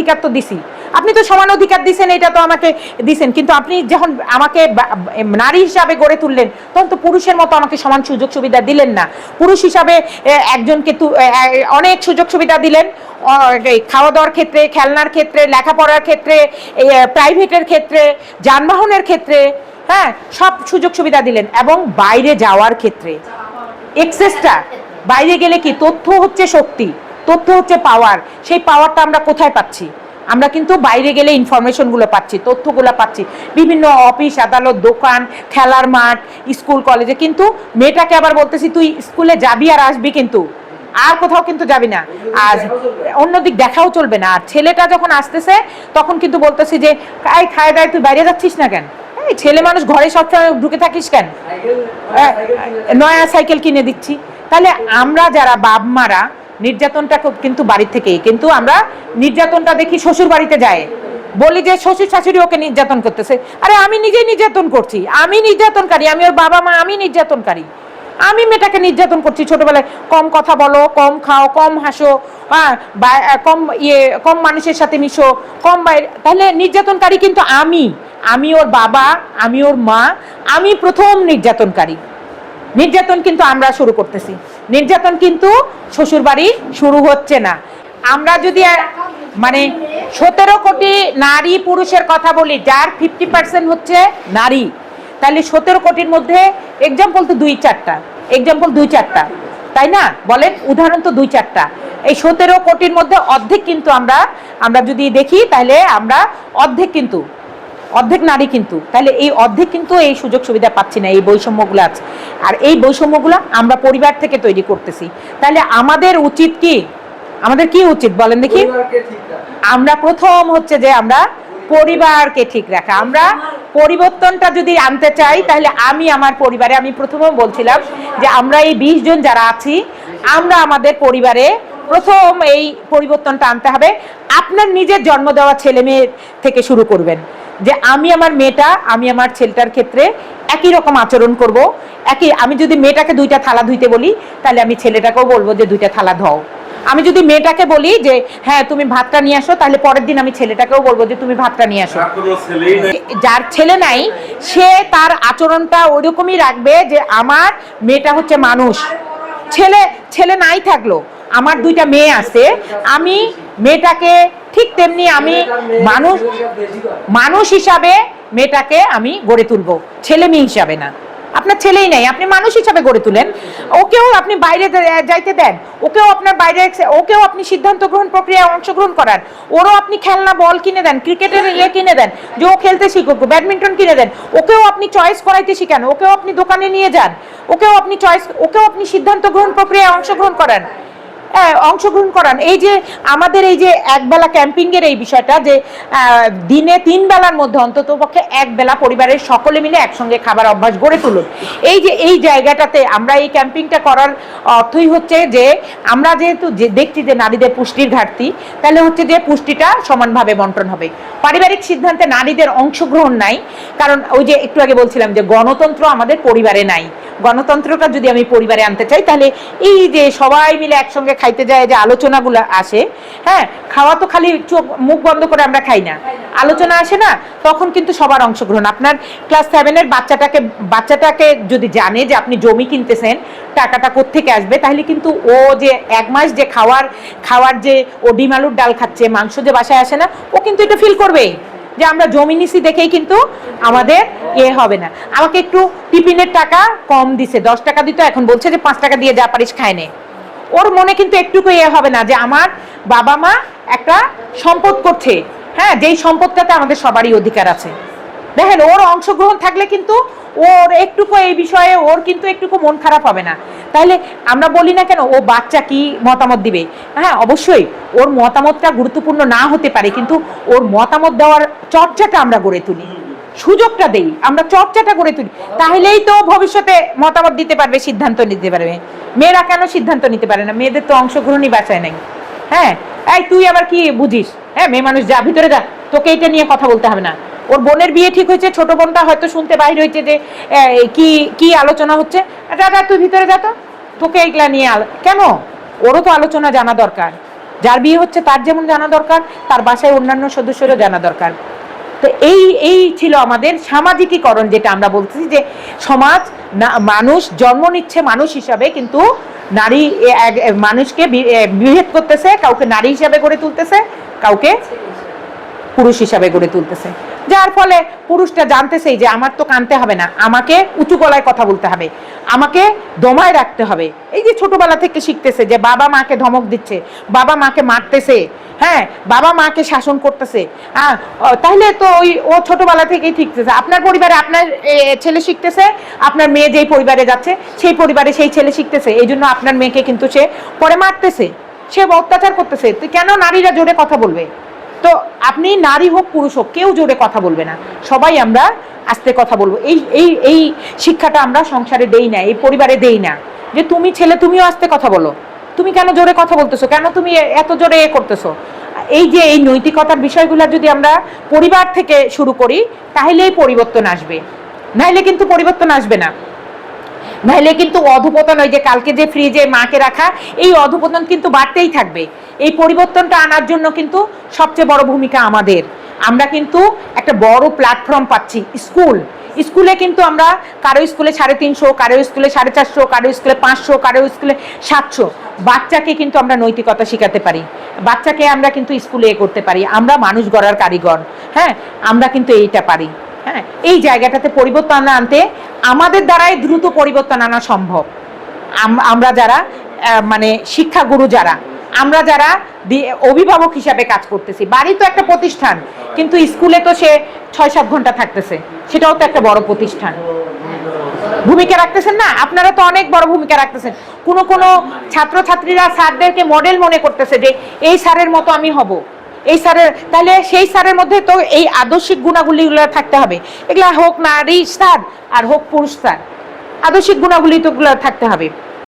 অধিকার তো দিছি। আপনি তো সমান অধিকার দিছেন, এটা তো আমাকে দিছেন। কিন্তু আপনি যখন আমাকে নারী হিসাবে গড়ে তুললেন, তখন তো পুরুষের মতো আমাকে সমান সুযোগ সুবিধা দিলেন না। পুরুষ হিসাবে একজনকে অনেক সুযোগ সুবিধা দিলেন। খাওয়া দাওয়ার ক্ষেত্রে, খেলনার ক্ষেত্রে, লেখাপড়ার ক্ষেত্রে প্রাইভেটের ক্ষেত্রে, যানবাহনের ক্ষেত্রে হ্যাঁ সব সুযোগ সুবিধা দিলেন। এবং বাইরে যাওয়ার ক্ষেত্রে, এক্সেসটা, বাইরে গেলে কি তথ্য হচ্ছে শক্তি তথ্য হচ্ছে পাওয়ার সেই পাওয়ারটা আমরা কোথায় পাচ্ছি? আমরা কিন্তু বাইরে গেলে ইনফরমেশনগুলো পাচ্ছি তথ্যগুলো পাচ্ছি। বিভিন্ন অফিস আদালত দোকান খেলার মাঠ স্কুল কলেজে কিন্তু মেয়েটাকে আবার বলতেছি তুই স্কুলে যাবি আর আসবি কিন্তু। আর কোথাও কিন্তু যাবি না। আর অন্যদিক দেখাও চলবে না। আর ছেলেটা যখন আসতেছে তখন কিন্তু বলতেছি যে আই খায় দায় তুই বাইরে যাচ্ছিস না কেন? এই ছেলে মানুষ ঘরে সবসময় ঢুকে থাকিস কেন? নয়া সাইকেল কিনে দিচ্ছি। তাহলে আমরা যারা বাপ মারা নির্যাতনটা কিন্তু বাড়ির থেকেই। কিন্তু আমরা নির্যাতনটা দেখি শ্বশুর বাড়িতে যায়। বলি যে শ্বশুর শাশুড়ি ওকে নির্যাতন করতেছে। আরে আমি নিজেই নির্যাতন করছি। আমি নির্যাতনকারী। আমি ওর বাবা মা, আমি নির্যাতনকারী। আমি মেয়েটাকে নির্যাতন করছি ছোটবেলায়। কম কথা বলো, কম খাও, কম হাসো হ্যাঁ কম ইয়ে কম মানুষের সাথে মিশো, কম বাইরে তাহলে নির্যাতনকারী কিন্তু আমি। আমি ওর বাবা, আমি ওর মা, আমি প্রথম নির্যাতনকারী। নির্যাতন কিন্তু আমরা শুরু করতেছি। নির্যাতন কিন্তু শ্বশুর বাড়ি শুরু হচ্ছে না। আমরা যদি মানে সতেরো কোটি নারী পুরুষের কথা বলি, যার ফিফটি পার্সেন্ট হচ্ছে নারী, তাহলে সতেরো কোটির মধ্যে এক্সাম্পল তো দুই চারটা এক্সাম্পল দুই চারটা, তাই না? বলেন, উদাহরণ তো দুই চারটা। এই সতেরো কোটির মধ্যে অর্ধেক কিন্তু আমরা আমরা যদি দেখি, তাহলে আমরা অর্ধেক কিন্তু অর্ধেক নারী কিন্তু তাহলে এই অর্ধেক কিন্তু এই সুযোগ সুবিধা পাচ্ছি না এই বৈষম্যগুলো আছে। আর এই বৈষম্যগুলো আমরা পরিবার থেকে তৈরি করতেছি। তাহলে আমাদের উচিত কি? আমাদের কি উচিত বলেন দেখি? আমরা প্রথম হচ্ছে যে আমরা পরিবারকে ঠিক রাখা। আমরা পরিবর্তনটা যদি আনতে চাই তাহলে আমি আমার পরিবারে আমি প্রথমে বলছিলাম যে আমরা এই বিশ জন যারা আছি আমরা আমাদের পরিবারে প্রথম এই পরিবর্তনটা আনতে হবে। আপনার নিজের জন্ম দেওয়া ছেলে মেয়ে থেকে শুরু করবেন। যে আমি আমার মেয়েটা আমি আমার ছেলেটার ক্ষেত্রে একই রকম আচরণ করব। একই আমি যদি মেয়েটাকে দুইটা থালা ধুইতে বলি তাহলে আমি ছেলেটাকেও বলব যে দুইটা থালা ধও। আমি যদি মেয়েটাকে বলি যে হ্যাঁ তুমি ভাতটা নিয়ে আসো তাহলে পরের দিন আমি ছেলেটাকেও বলব যে তুমি ভাতটা নিয়ে আসো। যার ছেলে নাই সে তার আচরণটা ওইরকমই রাখবে যে আমার মেয়েটা হচ্ছে মানুষ। ছেলে ছেলে নাই থাকল। আমার দুইটা মেয়ে আছে, আমি মেয়েটাকে ঠিক তেমনি আমি মানুষ মানুষ হিসাবে মেয়েটাকে আমি গড়ে তুলবো, ছেলে মেয়ে হিসাবে না। আপনার ছেলেই নাই, আপনি মানুষ হিসাবে গড়ে তুলেন। ওকেও আপনি বাইরে যাইতে দেন, ওকেও আপনার বাইরে ওকেও আপনি সিদ্ধান্ত গ্রহণ প্রক্রিয়ায় অংশগ্রহণ করান ওরও আপনি খেলনা, বল কিনে দেন, ক্রিকেটের ইয়ে কিনে দেন, যে ও খেলতে শিখুক, ব্যাডমিন্টন কিনে দেন, ওকেও আপনি চয়েস করাইতে শিখান, ওকেও আপনি দোকানে নিয়ে যান, ওকেও আপনি চয়েস ওকেও আপনি সিদ্ধান্ত গ্রহণ প্রক্রিয়ায় অংশগ্রহণ করান। অংশগ্রহণ করান। এই যে আমাদের এই যে একবেলা ক্যাম্পিং এর এই বিষয়টা যে দিনে তিন বেলার মধ্যে অন্তত পক্ষে এক বেলা পরিবারের সকলে মিলে একসঙ্গে খাবার অভ্যাস গড়ে তুলুন। এই যে, এই জায়গাটাতে আমরা এই ক্যাম্পিংটা করার অর্থই হচ্ছে যে, আমরা যেহেতু যে, দেখছি যে নারীদের পুষ্টির ঘাটতি, তাহলে হচ্ছে যে পুষ্টিটা সমানভাবে বন্টন হবে। পারিবারিক সিদ্ধান্তে নারীদের অংশগ্রহণ নাই, কারণ ওই যে একটু আগে বলছিলাম যে গণতন্ত্র আমাদের পরিবারে নাই। গণতন্ত্রটা যদি আমি পরিবারে আনতে চাই, তাহলে এই যে সবাই মিলে একসঙ্গে খাইতে যায় যে আলোচনাগুলো আসে হ্যাঁ খাওয়া তো খালি চোখ মুখ বন্ধ করে আমরা খাই না। আলোচনা আসে না, তখন কিন্তু সবার অংশগ্রহণ। আপনার ক্লাস সেভেনের বাচ্চাটাকে বাচ্চাটাকে যদি জানে যে আপনি জমি কিনতেছেন, টাকাটা কোত্থেকে আসবে, তাহলে কিন্তু ও যে এক মাস যে খাওয়ার খাওয়ার যে ও ডিম আলুর ডাল খাচ্ছে, মাংস যে বাসায় আসে না, ও কিন্তু এটা ফিল করবেই। যে আমরা জমি নিছি দেখেই কিন্তু আমাদের এ হবে না। আমাকে একটু টিফিনের টাকা কম দিছে, দশ টাকা দিত, এখন বলছে যে পাঁচ টাকা দিয়ে যা পারিস খায় নে। ওর মনে কিন্তু একটুকু এ হবে না যে আমার বাবা মা একটা সম্পদ করছে। হ্যাঁ যেই সম্পদটাতে আমাদের সবারই অধিকার আছে। দেখেন, ওর অংশগ্রহণ থাকলে কিন্তু ওর একটুকু এই বিষয়ে ওর কিন্তু একটুকু মন খারাপ হবে না। তাহলে আমরা বলি না কেন, ও বাচ্চা কি মতামত দিবে? হ্যাঁ অবশ্যই ওর মতামতটা গুরুত্বপূর্ণ না হতে পারে, কিন্তু ওর মতামত দেওয়ার চর্চাটা আমরা গড়ে তুলি। সুযোগটা দেই, আমরা চর্চাটা গড়ে তুলি। তাহলেই তো ভবিষ্যতে মতামত দিতে পারবে, সিদ্ধান্ত নিতে পারবে। মেয়েরা কেন সিদ্ধান্ত নিতে পারে না? মেয়েদের তো অংশগ্রহণই বাঁচায় নাই। হ্যাঁ? এই তুই আবার কি বুঝিস? হ্যাঁ মেয়ে মানুষ, যা, ভিতরে যা। তোকে এটা নিয়ে কথা বলতে হবে না। ওর বোনের বিয়ে ঠিক হয়েছে, ছোট বোনটা হয়তো শুনতে বাইর হয়েছে যে কি কি আলোচনা হচ্ছে। দাদা তুই ভিতরে যা তো। তোকে এইগুলা নিয়ে কেন? ওরও তো আলোচনা জানা দরকার। যার বিয়ে হচ্ছে তার যেমন জানা দরকার, তার বাসায় অন্যান্য সদস্যরও জানা দরকার। তো এই এই ছিল আমাদের সামাজিকীকরণ, যেটা আমরা বলতেছি যে সমাজ না, মানুষ জন্ম নিচ্ছে মানুষ হিসাবে, কিন্তু নারী মানুষকে বিভেদ করতেছে, কাউকে নারী হিসাবে গড়ে তুলতেছে, কাউকে পুরুষ হিসাবে গড়ে তুলতেছে। যার ফলে পুরুষটা জানতেছেই যে আমার তো কানতে হবে না, আমাকে উঁচু গলায় কথা বলতে হবে, আমাকে দমায় রাখতে হবে। এই যে ছোটবেলা থেকে শিখতেছে যে বাবা মাকে ধমক দিচ্ছে, বাবা মাকে মারতেছে হ্যাঁ বাবা মাকে শাসন করতেছে হ্যাঁ তাহলে তো ওই, ও ছোটবেলা থেকেই শিখতেছে। আপনার পরিবারে আপনার ছেলে শিখতেছে, আপনার মেয়ে যেই পরিবারে যাচ্ছে, সেই পরিবারে সেই ছেলে শিখতেছে, এই জন্য আপনার মেয়েকে কিন্তু সে পরে মারতেছে, সে অত্যাচার করতেছে। কেন নারীরা জোরে কথা বলবে? তো আপনি নারী হোক, পুরুষ হোক, কেউ জোরে কথা বলবে না। সবাই আমরা আস্তে কথা বলব। এই এই এই শিক্ষাটা আমরা সংসারে দেই না, এই পরিবারে দেই না। যে তুমি ছেলে, তুমিও আস্তে কথা বলো। তুমি কেন জোরে কথা বলতেছো? কেন তুমি এত জোরে এ করতেছো? এই যে এই নৈতিকতার বিষয়গুলো যদি আমরা পরিবার থেকে শুরু করি, তাহলেই পরিবর্তন আসবে। নাহলে কিন্তু পরিবর্তন আসবে না। নাহলে কিন্তু অধপতন ওই যে কালকে যে ফ্রিজে মাকে রাখা, এই অধপতন কিন্তু বাড়তেই থাকবে। এই পরিবর্তনটা আনার জন্য কিন্তু সবচেয়ে বড় ভূমিকা আমাদের। আমরা কিন্তু একটা বড় প্ল্যাটফর্ম পাচ্ছি স্কুল স্কুলে কিন্তু আমরা কারও স্কুলে সাড়ে তিনশো, কারও স্কুলে সাড়ে চারশো, কারও স্কুলে পাঁচশো, কারও স্কুলে সাতশো। বাচ্চাকে কিন্তু আমরা নৈতিকতা শেখাতে পারি। বাচ্চাকে আমরা কিন্তু স্কুলে এ করতে পারি। আমরা মানুষ গড়ার কারিগর। হ্যাঁ আমরা কিন্তু এইটা পারি। হ্যাঁ এই জায়গাটাতে পরিবর্তন আনতে আমাদের দ্বারাই দ্রুত পরিবর্তন আনা সম্ভব। আম- আমরা যারা মানে শিক্ষাগুরু যারা, আমরা যারা অভিভাবক হিসাবে কাজ করতেছি, বাড়ি তো একটা প্রতিষ্ঠান, কিন্তু স্কুলে তো সে ছয় সাত ঘণ্টা থাকতেছে, সেটাও তো একটা বড় প্রতিষ্ঠান। ভূমিকা রাখতেছেন না? আপনারা তো অনেক বড় ভূমিকা রাখতেছেন। কোনো কোনো ছাত্রছাত্রীরা স্যারদেরকে মডেল মনে করতেছে যে, এই স্যারের মতো আমি হব। এই স্যারের, তাহলে সেই স্যারের মধ্যে তো এই আদর্শিক গুণাগুলি থাকতে হবে। এগুলা হোক নারী স্যার আর হোক পুরুষ স্যার, আদর্শিক গুণাগুলি তো থাকতে হবে।